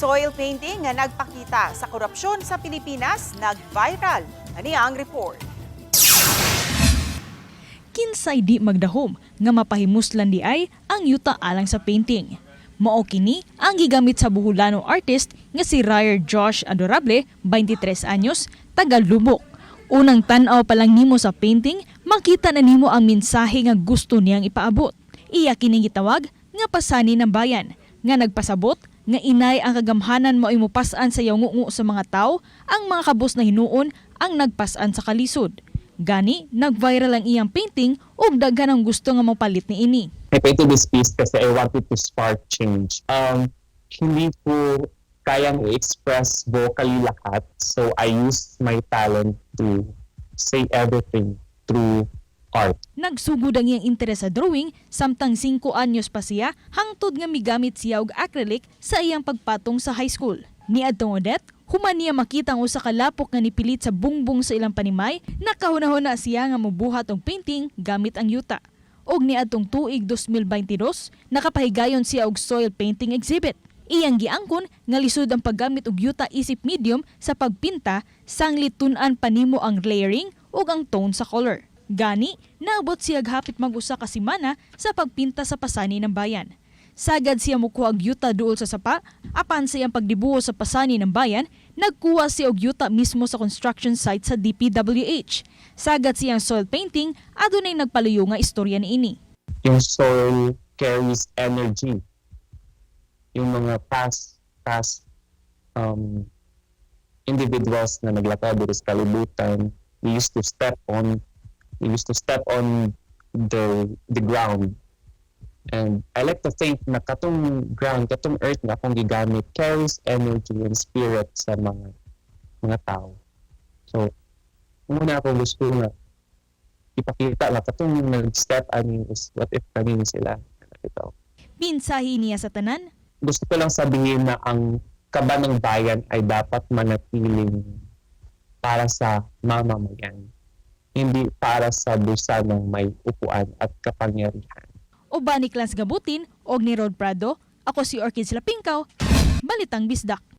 soil painting nga nagpakita sa korupsyon sa Pilipinas nag-viral. Ani ang report. kinsay di magdahom nga mapahimuslan di ay ang yuta alang sa painting. Mao kini ang gigamit sa buhulanong artist nga si Ryer Josh Adorable, 23 anyos, taga Lubok. Unang tan-aw pa lang nimo sa painting, makita na nimo ang mensahe nga gusto niyang ipaabot. Iya kini gitawag nga pasani ng bayan, nga nagpasabot nga inay ang kagamhanan mo imupasan sa yawngungo sa mga tao, ang mga kabos na hinuon ang nagpasan sa kalisod. Gani, nag-viral ang iyang painting ug daghan ang gusto nga mapalit ni ini. I painted this piece kasi I wanted to spark change. Um, hindi ko kayang i-express vocally lahat. So I used my talent to say everything through art. Nagsugod ang iyang interes sa drawing samtang 5 anyos pa siya hangtod nga migamit siya og acrylic sa iyang pagpatong sa high school. Ni adtong Odette, human niya makita ang usa ka lapok nga nipilit sa bungbong sa ilang panimay, nakahuna-huna siya nga mobuhat og painting gamit ang yuta. Og ni adtong tuig 2022, nakapahigayon siya og soil painting exhibit. Iyang giangkon nga lisod ang paggamit og yuta isip medium sa pagpinta sanglit tun-an panimo ang layering ug ang tone sa color. Gani, naabot siya hapit mag-usa ka semana sa pagpinta sa pasani ng bayan. Sagad siya mukuha og yuta duol sa sapa, apan sa iyang pagdibuho sa pasani ng bayan, nagkuha siya og yuta mismo sa construction site sa DPWH. Sagad siyang soil painting, adunay nagpaluyo nga istorya ni ini. Yung soil carries energy. Yung mga past, past um, individuals na naglakad sa kalibutan, we used to step on, we used to step on the the ground. And I like to think na katong ground, katong earth na akong gigamit carries energy and spirit sa mga mga tao. So, muna ako gusto nga ipakita na katong nag-step ani is what if kanino sila. Ito. Minsahi niya sa tanan, Gusto ko lang sabihin na ang kaba ng bayan ay dapat manatiling para sa mamamayan. Hindi para sa busa ng may upuan at kapangyarihan. o ba ni Clans Gabutin o ni Rod Prado, ako si Orchid Lapingkaw, Balitang Bisdak.